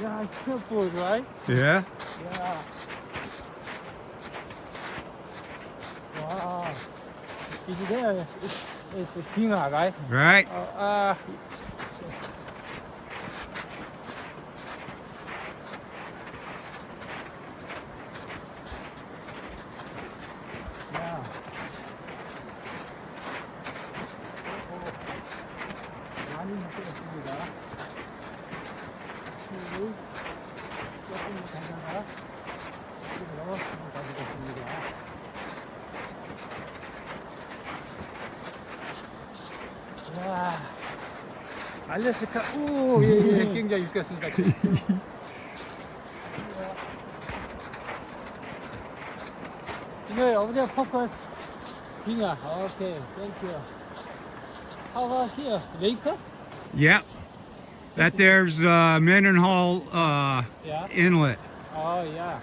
Yeah, it's careful, right? Yeah. Yeah. Wow. Is there? It's, it's a 빙하, right? Right. Uh, uh, 알래스카, 오, 예, 예, 굉장히 웃겼습니다. 네, over there, focus. 빙하, okay, thank you. How about here, lake? Yep. That there's uh, Mendenhall uh, Yeah. Inlet. Oh, yeah.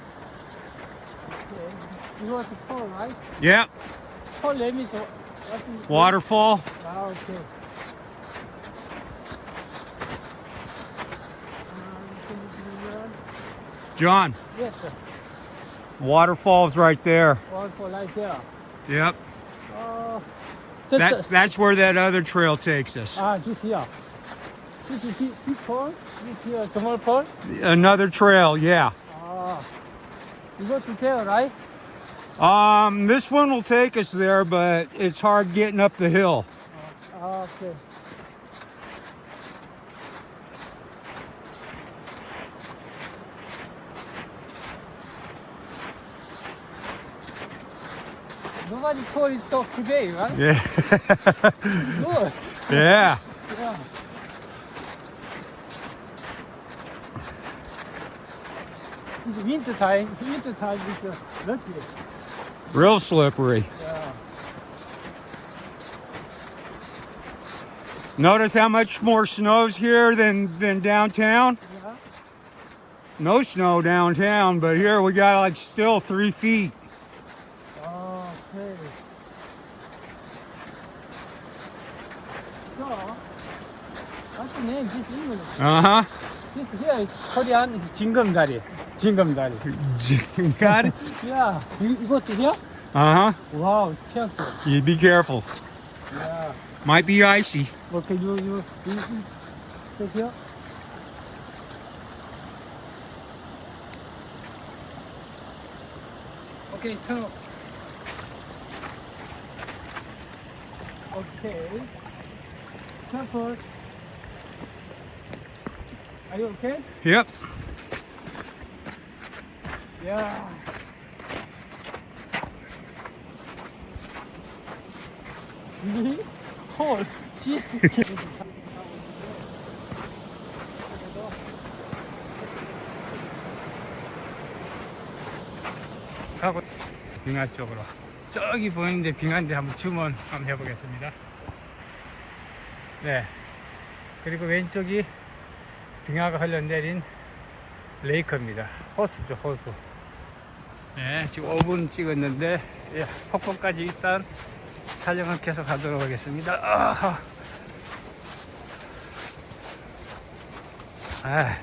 Okay. You want to fall, right? Yep. Fall name is what? what is Waterfall. Ah, okay. John, Yes, sir. waterfall's right there. One for right there. Yep. Oh, this, That that's where that other trail takes us. ah, this here. This is big, big pond. This here, small pond. Another trail, yeah. Ah, you go to there, right? Um, this one will take us there, but it's hard getting up the hill. Ah, okay. Nobody told it talk today, right? Yeah. Good. yeah. Yeah. It's winter time. Winter time is uh, lucky. Real slippery. Yeah. Notice how much more snow's here than than downtown. Yeah. No snow downtown, but here we got like still three feet. So, what's the name? This English. Uh huh. This here is Korean. Is 징검다리. 징검다리. got it. Yeah. You, you go to here? Uh huh. Wow, it's careful. You be careful. Yeah. Might be icy. Okay, you you you, you take here. Okay, turn. Okay. Careful. Are you okay? Yep. Yeah. Cold. Shit. 가고 빙하 쪽으로 저기 보이는데 빙하인데 한번 주문 한번 해보겠습니다. 네. 그리고 왼쪽이 빙하가 흘러 내린 레이커입니다. 호수죠, 호수. 네, 지금 5분 찍었는데, 예, 폭포까지 일단 촬영을 계속 하도록 하겠습니다. 아, 아.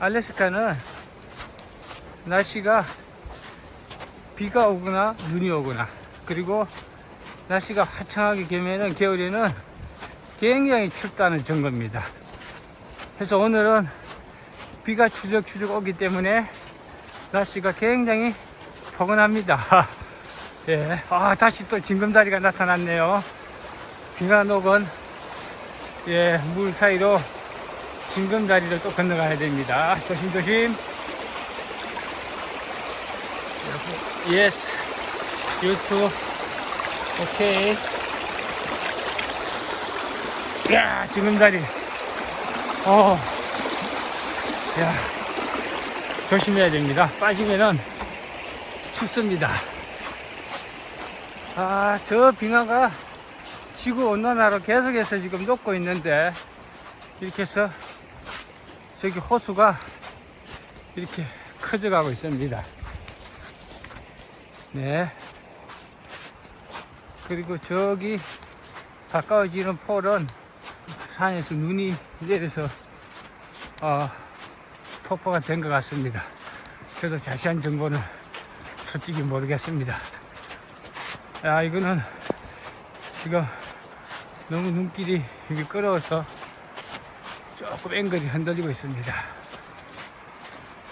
알래스카는 날씨가 비가 오거나 눈이 오거나 그리고 날씨가 화창하게 되면은 겨울에는 굉장히 춥다는 증거입니다. 그래서 오늘은 비가 추적추적 오기 때문에 날씨가 굉장히 포근합니다. 예. 아, 다시 또 징검다리가 나타났네요. 비가 녹은 예, 물 사이로 징검다리를 또 건너가야 됩니다. 조심조심. 예스. 유튜브. 오케이. 야, 징검다리. 어. 야. 조심해야 됩니다. 빠지면은 춥습니다. 아, 저 빙하가 지구 온난화로 계속해서 지금 녹고 있는데 이렇게 해서 저기 호수가 이렇게 커져가고 있습니다. 네. 그리고 저기 가까워지는 폴은 산에서 눈이 내려서 어, 폭포가 된 것 같습니다. 저도 자세한 정보는 솔직히 모르겠습니다. 야, 이거는 지금 너무 눈길이 이게 끌어서 조금 앵글이 흔들리고 있습니다.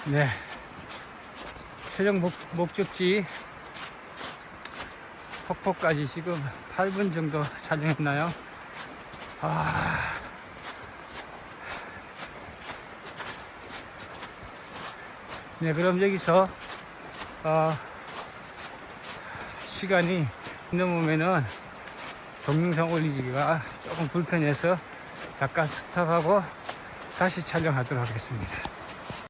네. 최종 목, 목적지 폭포까지 지금 8분 정도 촬영했나요? 아. 네, 그럼 여기서, 어, 시간이 넘으면은 동영상 올리기가 조금 불편해서 잠깐 스탑하고 다시 촬영하도록 하겠습니다.